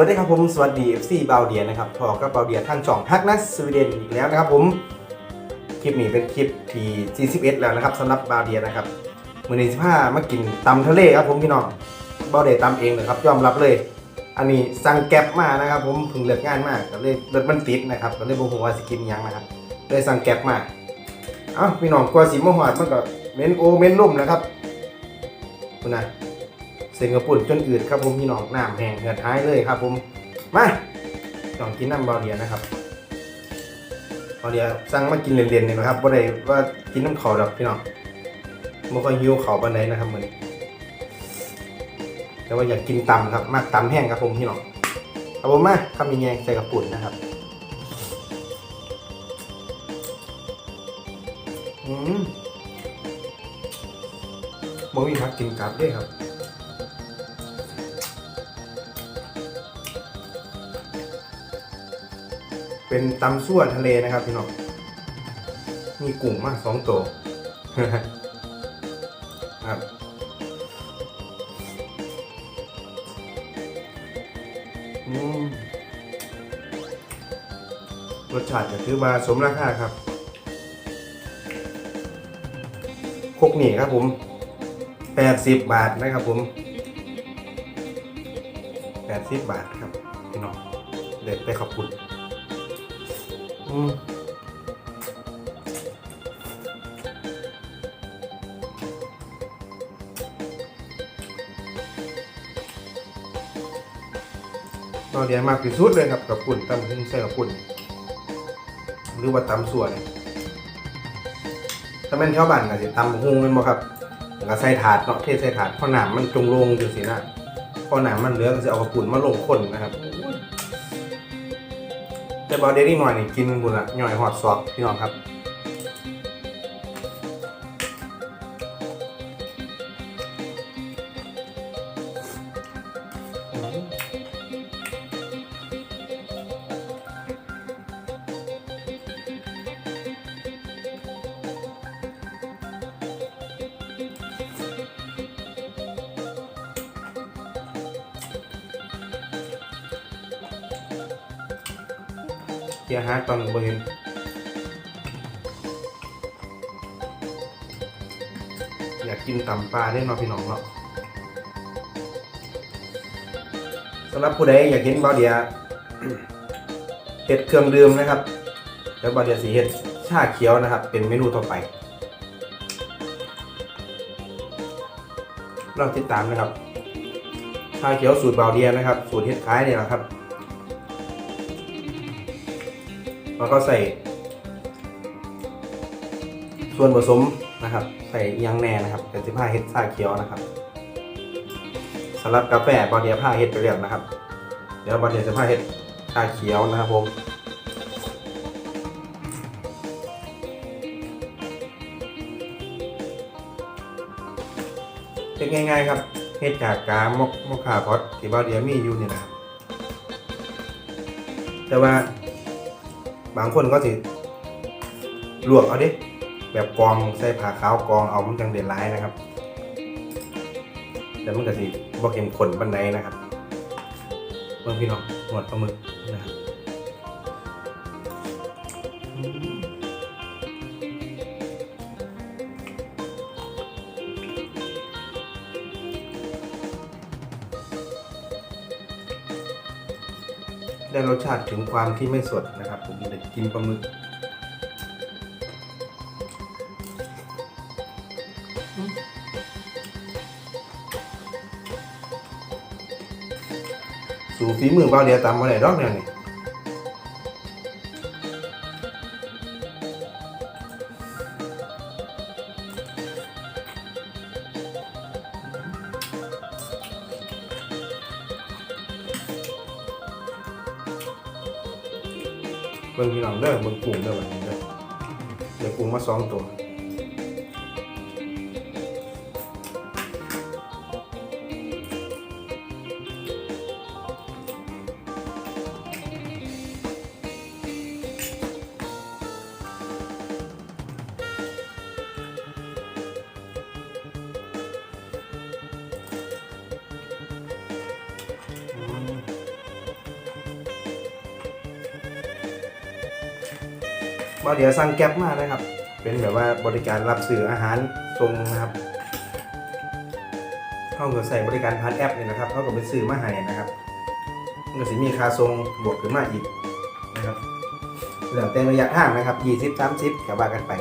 วัสดีครับผมสวัสดี FC เบาเดียนะครับพอกับเบาเดียทางช่องฮักนัสสวีเดนอีกแล้วนะครับผมคลิปนี้เป็นคลิปที่41แล้วนะครับสำหรับเบาเดียนะครับมือนี้สิบห้ามากินตำทะเลครับผมพี่น้องเบาเดียตำเองนะครับยอมรับเลย อันนี้สั่งแก๊ปมานะครับ ผมพิ่งเลิกงานมากก็เลยรถมันติดนะครับก็เลยบ่ฮู้ว่าสกินยังนะครับเลยสั่งแก๊ปมาเอ้าพี่น้องกลัวสิมาหอดมันก็เม็นโอเม็นล่มนะครับคุณนะ เส้นกระปุ่นจนอืดครับผมพี่น้องน้ำแห้งเหือดหายเลยครับผมมาลองกินน้ำบาเดียนะครับบาเดียสั่งมากินเรียนๆนี่นะครับบ่ได้ว่ากินน้ำเขาดอกพี่น้องบ่ค่อยหิวเขาปานใดนะครับมือนี้แต่ว่าอยากกินตำครับ มากตำแห้งครับผมพี่น้องครับผมมาคำยังไงใส่กระปุ่นนะครับอืมบ่มีพักกินกลับด้วยครับ เป็นตำซั่วทะเลนะครับพี่น้องมีกุ้งมากสองตัวครับรสชาติก็ถือว่าสมราคาครับคกหนี่ครับผมแปดสิบบาทนะครับผมแปดสิบบาทครับพี่น้องเด็ดไปขอบคุณ อืมตอนเดียวมากที่สุดเลยครับกับปุ่นตำขึ้นใส่กับปุ่นหรือว่าตำส่วนถ้าเป็นชาวบ้านก็สิตำหุงแมันบ่ครับแล้วก็ใส่ถาดเนาะเทใส่ถาดพอหนามมันจงลงอยู่สินะพอหนามมันเหลือก็จะเอากระปุ่นมาลงคนนะครับ แต่บอเดลี่หน่อยนี่กินบุญละหน่อยหอดซอกพี่น้องครับ เกียร์ฮาร์ดตอนบ่เห็นอยากกินตำปลาได้มาพี่น้องเนาะสำหรับผู้ใดอยากกินบาเดียเห็ดเครื่องดื่มนะครับเดี๋ยวบาเดียสีเห็ดชาเขียวนะครับ เป็นเมนูต่อไปลองติดตามนะครับชาเขียวสูตรบาเดียนะครับ สูตรเห็ดคล้ายเนี่ยแหละครับ แล้วก็ใส่ส่วนผสมนะครับ ใส่ยางแหน่นะครับเป็นสิบห้าเฮ็ดชาเขียวนะครับสำหรับกาแฟบอเดียผ้าเฮ็ดไปเรียบนะครับ เดี๋ยวบอเดียสิบห้าเฮ็ดชาเขียวนะครับผมเป็นง่ายๆครับเฮ็ดจากกามกมกขาพอดที่บอเดียมีอยู่นี่นะครับแต่ว่า บางคนก็สิลวกเอาดิแบบกองใส่ผ้าขาวกองเอามันจังเด่นร้ายนะครับ แต่มันก็สิบ่เข้มข้นปานไดนะครับเบิ่งพี่น้องหมดปลาหมึกนะครับ ได้รสชาติถึงความที่ไม่สดนะครับ ผมเลยกินปลาหมึกสู่ฝีมือเบาเดียวตามมาไหนดอกเนี่ยนี่ เบิ่งพี่น้องเด้อเบิ่งกุ้งเด้อวันนี้เด้อเดี๋ยวกุ้งมาสองตัว มาเดี๋ยวสั่งแก๊บมานะครับ เป็นแบบว่าบริการรับสื่ออาหารตรงนะครับเขาก็ใส่บริการผ่านแอปเนี่ยนะครับเขาก็เป็นสื่อมาให้นะครับก็สิมีค่าส่งบวกหรือมาอีกนะครับแล้วแต่ระยะทางนะครับ20 30กับว่ากันไป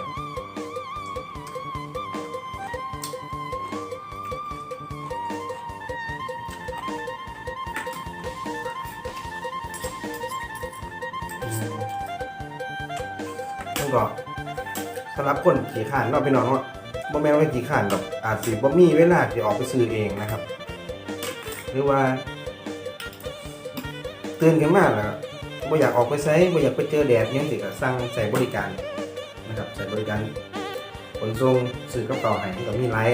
งก็สำหรับคนขี่ขานเนาะพี่น้องเนาบ่แม่นว่าขี่ขานแบบอาจสิบ่มีเวลาที่ออกไปซื้อเองนะครับ หรือว่าตื่นขึ้นมากแล้วบ่อยากออกไปไสบ่อยากไปเจอแดดยังสิก็สั่งใช้บริการนะครับใช้บริการขนส่งซื้อกระเป๋าให้ก็มีหลาย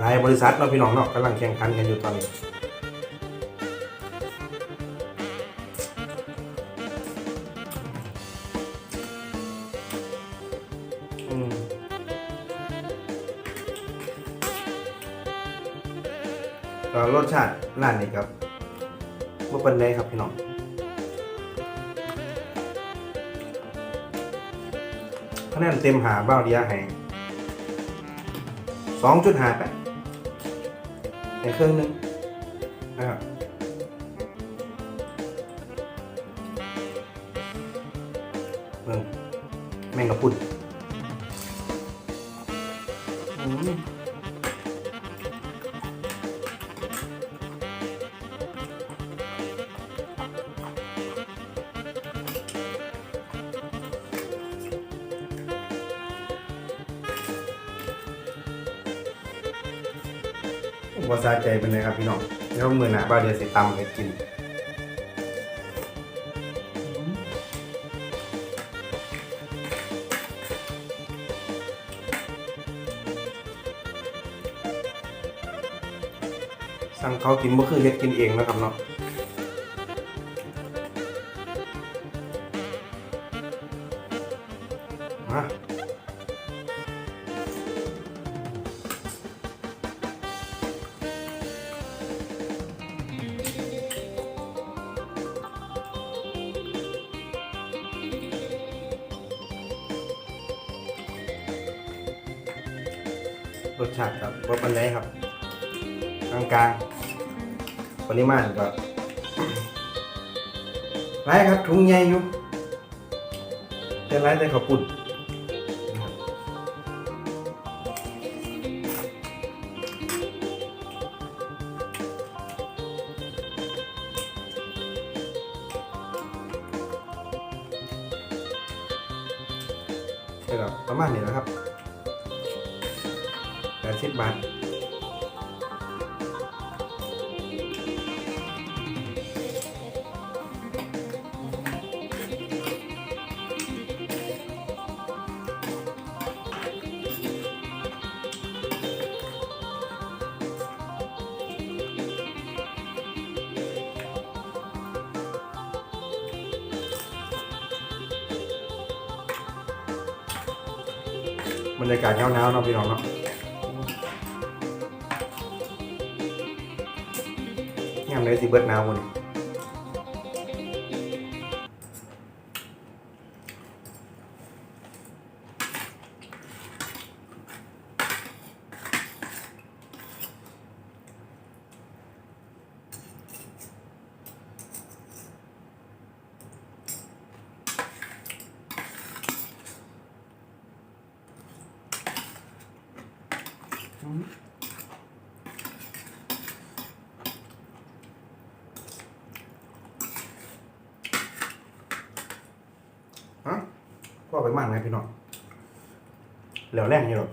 หลายบริษัทเนาพี่น้องเนาะกำลังแข่งขันกันอยู่ตอนนี้ ก็รสชาติร้านนี้ครับว่าเป็นไงครับพี่น้องคะแนนเต็มหาบ้าเดียให้สองจุดห้าไปในเครื่องหนึงนะครับเบิ่งแมงกะพ นอืมว่าสาใจเป็นไงครับพี่น้องแล้วมือหนาบ้าเดียวใส่ตำให้กิน สั่งเขากินบ่คือเฮ็ดกินเองนะครับเนาะมารสชาติครับบ่ปานใดครับ กลางกลางๆปริมาณก็ไรครับถุงใหญ่อยู่แต่ไรแต่ขาวปุ่นนะครับประมาณนี้นะครับ บรรยากาศเงาๆเนาะพี่น้องเนาะงามเลยสิเบิดหนาวหมดนี่ฮะ พ่อไปมั่นไงพี่น้องเหลวแรงอยู่หรอก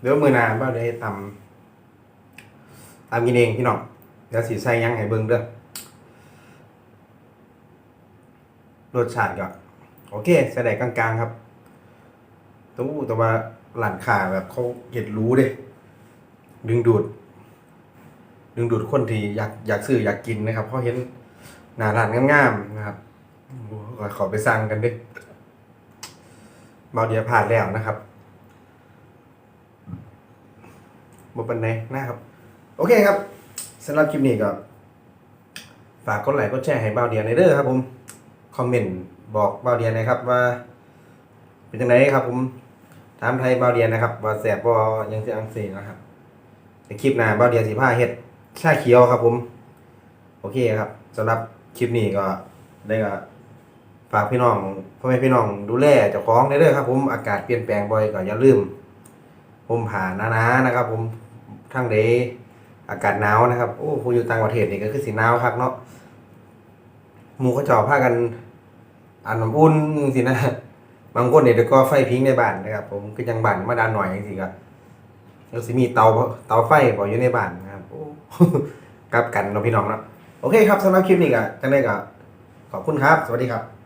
เดี๋ยวมือหนาบ้าได้ตำตำกินเองพี่น้องเดี๋ยวสีใส่ยังให้เบิ่งเด้อรสชาติก็โอเคใส่ได้กลางๆครับตู้แต่ว่าหลานขาแบบเขาเห็ดรู้เด้ดึงดูด ดึงดูดคนที่อยากอยากซื้ออยากกินนะครับเพราะเห็นหน้าร้านงามๆนะครับขอไปสั่งกันดิเบาเดียผ่านแล้วนะครับบนบันไดนะครับ โอเคครับสำหรับคลิปนี้ก็ฝากกดไลค์กดแชร์ให้บาเดียในเด้อครับ ผมคอมเมนต์บอกบาเดียนะครับว่า เป็นยังไงครับ ผมถามไทยบาเดียนะครับว่าแสบบ่ยังสิอังสีนะครับในคลิปหน้าบาเดียนสิพาเฮ็ด ชาเขียวครับผม โอเคครับสำหรับคลิปนี้ก็ได้ก็ฝากพี่น้องพ่อแม่พี่น้องดูแลเจ้าของในเด้อครับ ผมอากาศเปลี่ยนแปลงบ่อยก็อย่าลืมผมผ่านหนานะครับ ผมทั้งเดอากาศหนาวนะครับโอ้ผู้อยู่ต่างประเทศนี่ก็คือสีหนาวครับเนาะหมูเขาเจาผ้ากันอ่านน้ำอุ่นสินะบางคนเนี่ยเดี๋ยวก็ไฟพิงในบ้านนะครับ ผมก็ยังบ้านมาดานหน่อยสิครับแล้วสิมีเตาเตาไฟบ่อยู่ในบ้าน กลับกันเนาะพี่น้องเนาะโอเคครับสำหรับคลิปนี้ก็จังได้ก็ขอบคุณครับ สวัสดีครับ